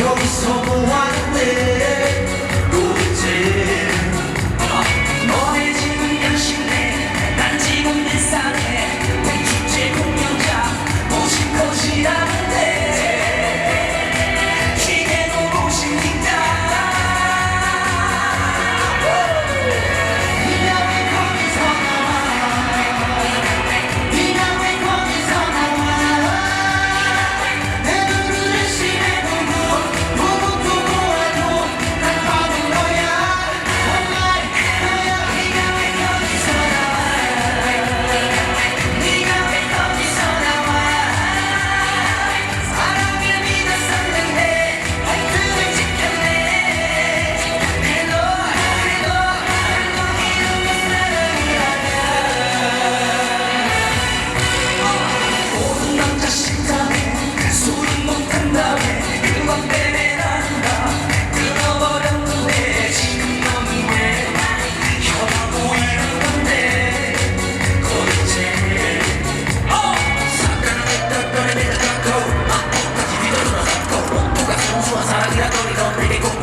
여기서 보았네 뭐 Şu an sana lira dolu, don't really go